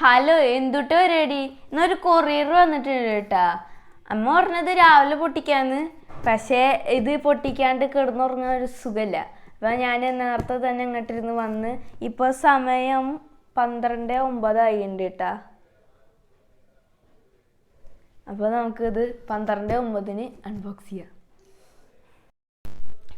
Hello എന്തുട്ട് ready ഇന്നൊരു courier വന്നിട്ടുണ്ട് കേട്ടാ. അമ്മ പറഞ്ഞത് രാവിലെ പൊട്ടിക്കാന്ന്. പക്ഷേ ഇത് പൊട്ടിക്കാണ്ട് കിടന്നുറങ്ങാൻ ഒരു സുഖമില്ല അപ്പം ഞാൻ നേരത്തെ തന്നെ ഇങ്ങോട്ടിരുന്ന് വന്ന് ഇപ്പോൾ സമയം പന്ത്രണ്ട് ഒമ്പതായി ഉണ്ട് കേട്ടാ. അപ്പോൾ നമുക്കിത് പന്ത്രണ്ട് ഒമ്പതിന് അൺബോക്സ് ചെയ്യാം.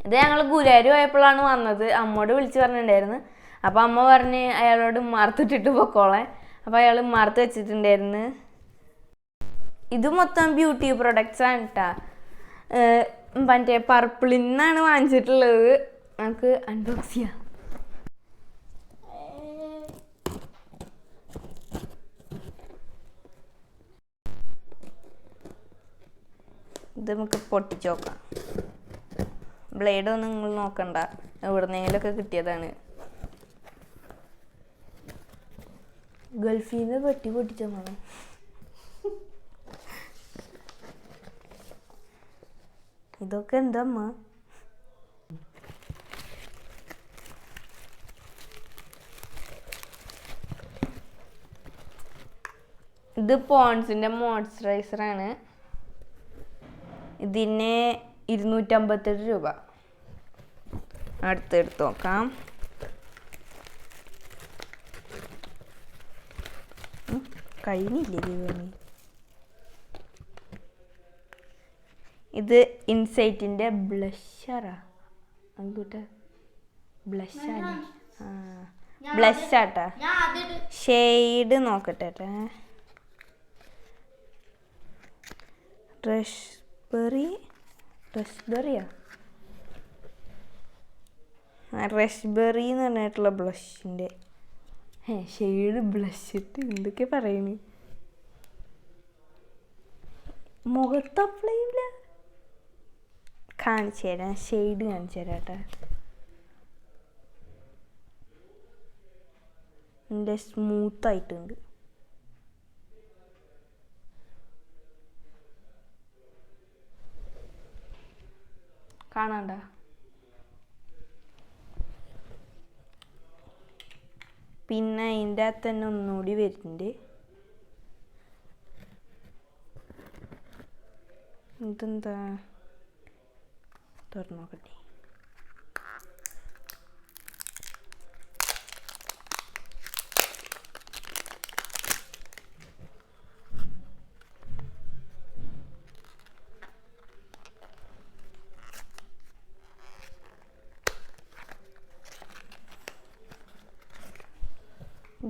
ഇത് ഞങ്ങൾ ഗുരുവായൂർ പോയപ്പോഴാണ് വന്നത്. അമ്മോട് വിളിച്ച് പറഞ്ഞിട്ടുണ്ടായിരുന്നു. അപ്പോൾ അമ്മ പറഞ്ഞ് അയാളോട് മറത്തിട്ടിട്ട് പൊക്കോളെ. അപ്പോൾ അയാൾ മറുത്ത് വെച്ചിട്ടുണ്ടായിരുന്നു. ഇത് മൊത്തം ബ്യൂട്ടി പ്രൊഡക്ട്സ് ആണ് കേട്ടാ മറ്റേ പർപ്പിളിൽ നിന്നാണ് വാങ്ങിച്ചിട്ടുള്ളത്. നമുക്ക് അൺബോക്സ് ചെയ്യാം. ഇത് നമുക്ക് പൊട്ടിച്ചോക്കാം ബ്ലേഡ് ഒന്നും നിങ്ങൾ നോക്കണ്ട. എവിടുന്നെങ്കിലൊക്കെ കിട്ടിയതാണ്. ഗൾഫിൽ നിന്ന് പെട്ടി പൊട്ടിച്ച മണം. ഇതൊക്കെ എന്തമ്മ? ഇത് പോൺസിന്റെ മോയ്സ്ചറൈസർ ആണ് ഇതിന് ഇരുന്നൂറ്റമ്പത്തെട്ട് രൂപ. അടുത്തെടുത്ത് നോക്കാം. കഴിഞ്ഞില്ലേ ദൈവമേ ഇത് ഇൻസൈറ്റിന്റെ ബ്ലഷറാ. എന്തുട്ടാ ബ്ലഷാണ്. ആ ബ്ലഷാട്ടാ. ഷെയ്ഡ് നോക്കട്ടെ ട്ടാ. റഷ്ബെറി റഷ്ബെറിയാ? റഷ്ബെറി എന്ന് പറഞ്ഞിട്ടുള്ള ബ്ലഷിന്റെ ഷെയ്ഡ് ബ്ലഷ് ഇട്ട് എന്തൊക്കെ പറയണ്? മുഖത്ത് അപ്ലൈ ചെയ്യില്ല കാണിച്ചു തരാം. ഷെയ്ഡ് കാണിച്ചു തരാം കേട്ടോ. എന്റെ സ്മൂത്ത് ആയിട്ടുണ്ട് കാണാണ്ട? പിന്നെ അതിന്റെ അകത്ത് തന്നെ ഒന്നുകൂടി വരുന്നുണ്ട്. ഇതെന്താ? തുറന്നു നോക്കട്ടെ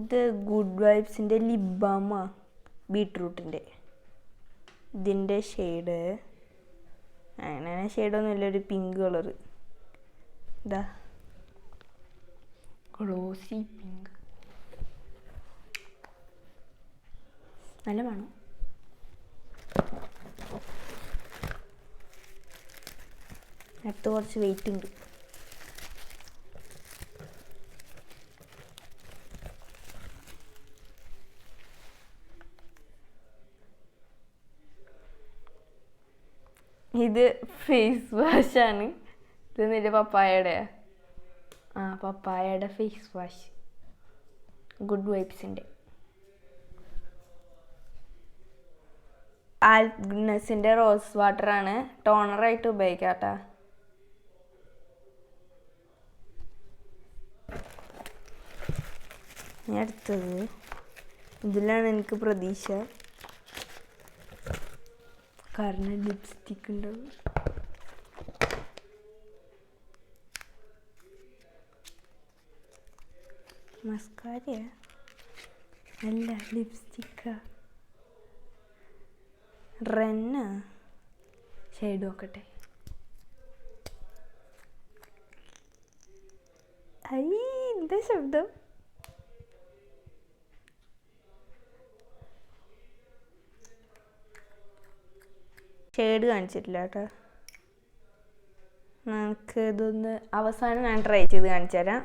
ഇത് ഗുഡ് വൈബ്സിന്റെ ലിബാമ ബീട്രൂട്ടിന്റെ ഇതിന്റെ ഷെയ്ഡ് അങ്ങനെ ഷെയ്ഡൊന്നുമില്ല ഒരു പിങ്ക് കളർ ഇതാ. ഗ്ലോസി പിങ്ക് നല്ല വേണം അടുത്ത് കുറച്ച് വെയിറ്റ് ഉണ്ട്. ഇത് ഫേസ് വാഷ് വാഷാണ് ഇത് നിന്റെ പപ്പായയുടെ. ആ പപ്പായയുടെ ഫേസ് വാഷ് ഗുഡ് വൈബ്സിന്റെ ആൽഗ്നസിന്റെ റോസ് വാട്ടർ ആണ്. ടോണറായിട്ട് ഉപയോഗിക്കാം കേട്ടോ ഇനി അടുത്തത്. ഇതിലാണ് എനിക്ക് പ്രതീക്ഷ. കാരണം ലിപ്സ്റ്റിക് ഉണ്ടാവും. മസ്കാരയ അല്ല ലിപ്സ്റ്റിക്ക റെന്ന ഷെയ്ഡ് നോക്കട്ടെ. ഐ എന്താ ശബ്ദം? ഷെയ്ഡ് കാണിച്ചിട്ടില്ല കേട്ടോ. നമുക്ക് ഇതൊന്ന് അവസാനം ഞാൻ ട്രൈ ചെയ്ത് കാണിച്ചു തരാം.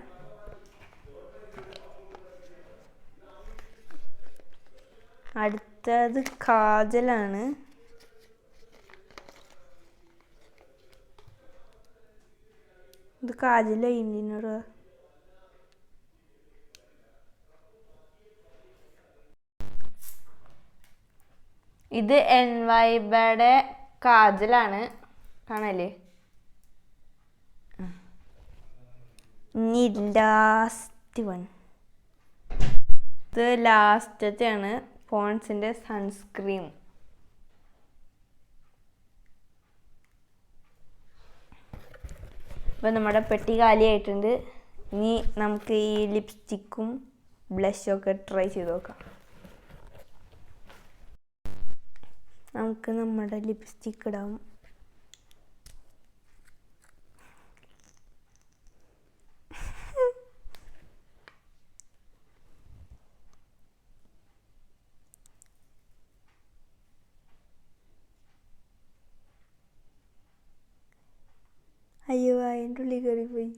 അടുത്തത് കാജലാണ്. ഇത് കാജല ഇന്നിനോട് ഇത് എൻ വൈബയുടെ കാജലാണ്. കാണല്ലേ? ഇനി ലാസ്റ്റ് വൺ ഇത് ലാസ്റ്റത്തെയാണ് പോൺസിന്റെ സൺസ്ക്രീം അപ്പോൾ നമ്മുടെ പെട്ടി കാലിയായിട്ടുണ്ട്. ഇനി നമുക്ക് ഈ ലിപ്സ്റ്റിക്കും ബ്ലഷും ഒക്കെ ട്രൈ ചെയ്ത് നോക്കാം. നമുക്ക് നമ്മുടെ ലിപ്സ്റ്റിക് ഇടാം. അയ്യോ അതിന്റെ ഉള്ളിൽ കയറിപ്പോയി.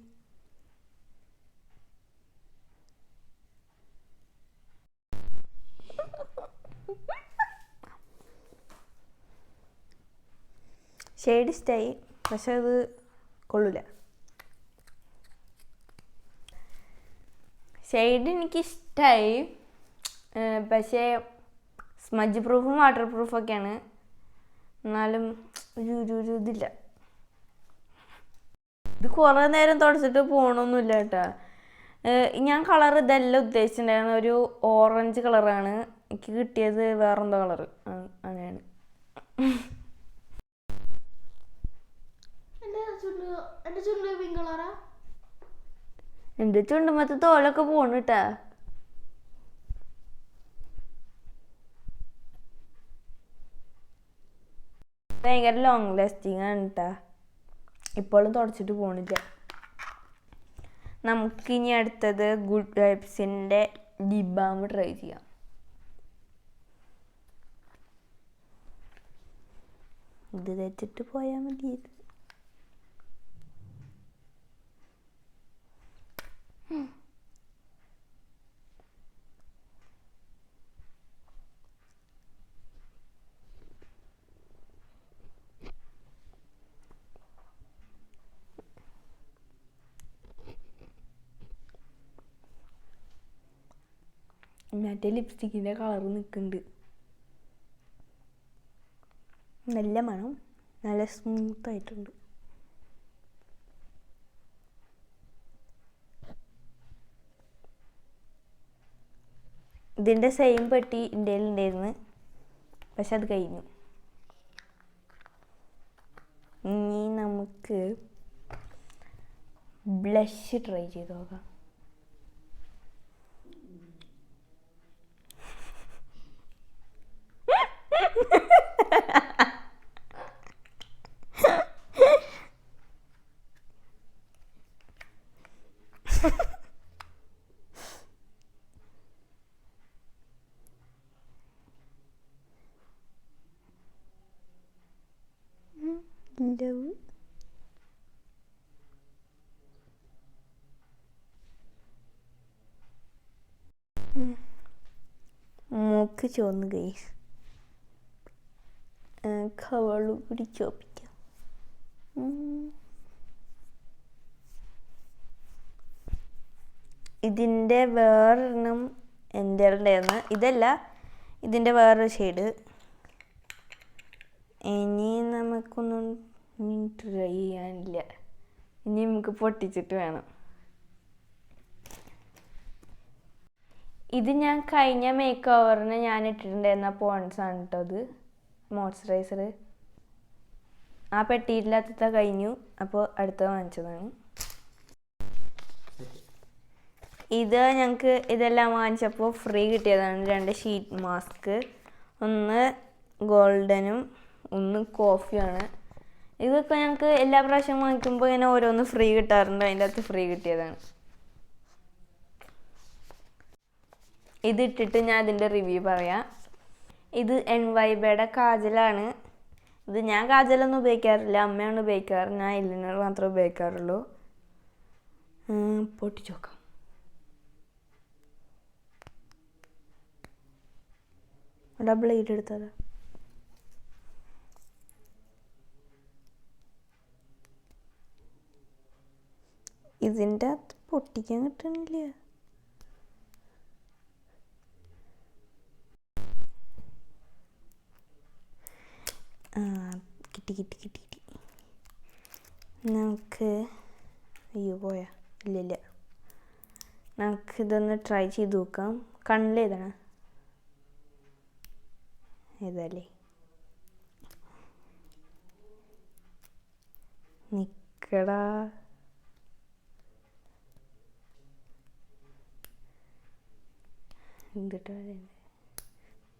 ഷെയ്ഡ് ഇഷ്ടമായി പക്ഷെ അത് കൊള്ളില്ല ഷെയ്ഡ് എനിക്ക് ഇഷ്ടമായി പക്ഷേ സ്മജ് പ്രൂഫും വാട്ടർ പ്രൂഫൊക്കെയാണ്. എന്നാലും ഒരു ഒരു ഇതില്ല. ഇത് കുറേ നേരം തുടച്ചിട്ട് പോകണമൊന്നുമില്ല കേട്ടോ. ഞാൻ കളർ ഇതെല്ലാം ഉദ്ദേശിച്ചിട്ടുണ്ടായിരുന്ന ഒരു ഓറഞ്ച് കളറാണ്. എനിക്ക് കിട്ടിയത് വേറെന്തോ കളർ അങ്ങനെയാണ്. എന്റെ ചുണ്ട് എന്റെ പിങ്ക് കളറാ എന്റെ ചുണ്ടുമത്തെ തോലൊക്കെ പോണ് കേട്ടാ ഭയങ്കര ലോങ് ലാസ്റ്റിംഗ് ആണ് കേട്ടാ ഇപ്പോഴും തുടച്ചിട്ട് പോണില്ല. നമുക്കിനി അടുത്തത് ഗുഡ് വൈബ്സിന്റെ ലിബാം ട്രൈ ചെയ്യാം. ഇത് വെച്ചിട്ട് പോയാൽ മതി മറ്റേ ലിപ്സ്റ്റിക്കിന്റെ കളർ നിൽക്കുന്നുണ്ട് നല്ല മണം നല്ല സ്മൂത്ത് ആയിട്ടുണ്ട് ഇതിന്റെ സെയിം പെട്ടി ഇന്ത്യയിൽ ഉണ്ടായിരുന്നു പക്ഷെ അത് കഴിഞ്ഞു. ഇനി നമുക്ക് ബ്ലഷ് ട്രൈ ചെയ്ത് നോക്കാം. Davut. Мокчонный. കവളു കൂടി ചോപ്പിക്കാം ഉം. ഇതിന്റെ വേറൊരെണ്ണം എന്റെ ഉണ്ടായിരുന്നു ഇതല്ല ഇതിന്റെ വേറൊരു ഷെയ്ഡ്. ഇനി നമുക്കൊന്നും ട്രൈ ചെയ്യാനില്ല. ഇനി നമുക്ക് പൊട്ടിച്ചിട്ട് വേണം. ഇത് ഞാൻ കഴിഞ്ഞ മേക്ക് ഓവറിന് ഞാൻ ഇട്ടിട്ടുണ്ടായിരുന്ന പോൺസാണ് കേട്ടോ അത്. മോയ്സ്ചറൈസർ ആ പെട്ടിയില്ലാത്ത കഴിഞ്ഞു. അപ്പോൾ അടുത്ത വാങ്ങിച്ചതാണ്. ഇത് ഞങ്ങൾക്ക് ഇതെല്ലാം വാങ്ങിച്ചപ്പോൾ ഫ്രീ കിട്ടിയതാണ്. രണ്ട് ഷീറ്റ് മാസ്ക് ഒന്ന് ഗോൾഡനും ഒന്ന് കോഫിയാണ്. ഇതൊക്കെ ഞങ്ങൾക്ക് എല്ലാ പ്രാവശ്യം വാങ്ങിക്കുമ്പോൾ ഇങ്ങനെ ഓരോന്ന് ഫ്രീ കിട്ടാറുണ്ട്. അതിന്റെ അകത്ത് ഫ്രീ കിട്ടിയതാണ്. ഇതിട്ടിട്ട് ഞാൻ അതിന്റെ റിവ്യൂ പറയാം. ഇത് എൻ വൈബയുടെ കാജലാണ്. ഇത് ഞാൻ കാജലൊന്നും ഉപയോഗിക്കാറില്ല. അമ്മയാണ് ഉപയോഗിക്കാറ്. ഞാൻ ഇല്ലിനർ മാത്രമേ ഉപയോഗിക്കാറുള്ളൂ. പൊട്ടിച്ചു നോക്കാം. അവിടെ ബ്ലേഡ് എടുത്തതാ. ഇതിന്റെ അത് പൊട്ടിക്കാൻ കിട്ടണില്ല കിട്ടി കിട്ടി കിട്ടി കിട്ടി. നമുക്ക് അയ്യോ പോയാ? ഇല്ലില്ല നമുക്ക് നമുക്കിതൊന്ന് ട്രൈ ചെയ്ത് നോക്കാം. കണ്ണിലേതാണ് ഏതല്ലേ? നിക്കടാ. എന്തിട്ട്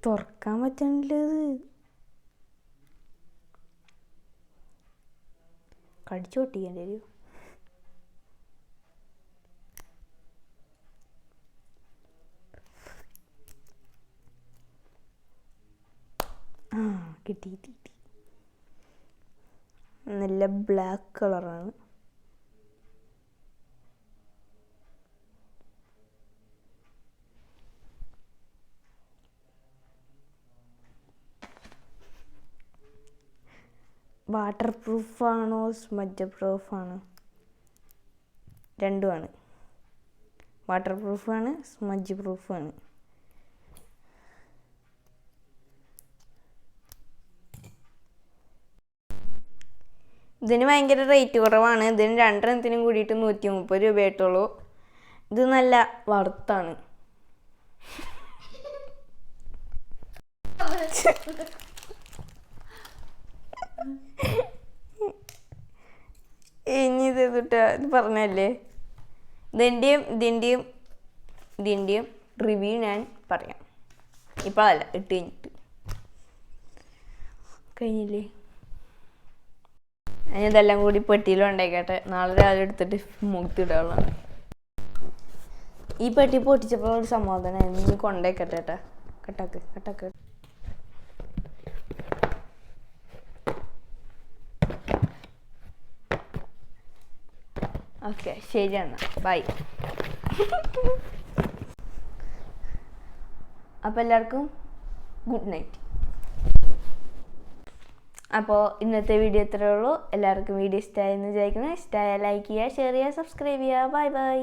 തുറക്കാൻ പറ്റണില്ല കടിച്ചു പൊട്ടിക്കേണ്ടി വരും കിട്ടി കിട്ടി. നല്ല ബ്ലാക്ക് കളറാണ്. വാട്ടർ പ്രൂഫാണോ സ്മജ് പ്രൂഫാണോ രണ്ടുമാണ്. വാട്ടർ പ്രൂഫാണ് സ്മജ് പ്രൂഫാണ് ഇതിന് ഭയങ്കര റേറ്റ് കുറവാണ്. ഇതിന് രണ്ടെണ്ണത്തിനും കൂടിയിട്ട് നൂറ്റി മുപ്പത് രൂപയായിട്ടുള്ളൂ. ഇത് നല്ല വറുത്താണ്. ഇനി ഇത് ഇത് പറഞ്ഞല്ലേ? ഇതിന്റെയും ഇതിന്റെയും ഇതിന്റെയും റിവ്യൂ ഞാൻ പറയാം. ഇപ്പോഴല്ല ഇട്ട് കഴിഞ്ഞിട്ട്. കഴിഞ്ഞില്ലേ? ഞാൻ ഇതെല്ലാം കൂടി പെട്ടിയിൽ ഉണ്ടായിക്കട്ടെ. നാളെ രാവിലെ എടുത്തിട്ട് മുഖത്തിടാനുള്ളതാണ് ഈ പെട്ടി പൊട്ടിച്ചപ്പോൾ ഒരു സമാധാനം ഇനി കൊണ്ടേക്കട്ടെ കേട്ടാ. കട്ടാക്ക് കട്ടാക്ക്. ഓക്കെ ശരി എന്നാൽ ബൈ. അപ്പോൾ എല്ലാവർക്കും ഗുഡ് നൈറ്റ്. അപ്പോൾ ഇന്നത്തെ വീഡിയോ ഇത്രയേ ഉള്ളൂ. എല്ലാവർക്കും വീഡിയോ ഇഷ്ടമായി എന്ന് വിചാരിക്കുന്നത് ഇഷ്ടമായ ലൈക്ക് ചെയ്യുക ഷെയർ ചെയ്യുക സബ്സ്ക്രൈബ് ചെയ്യുക. Bye bye.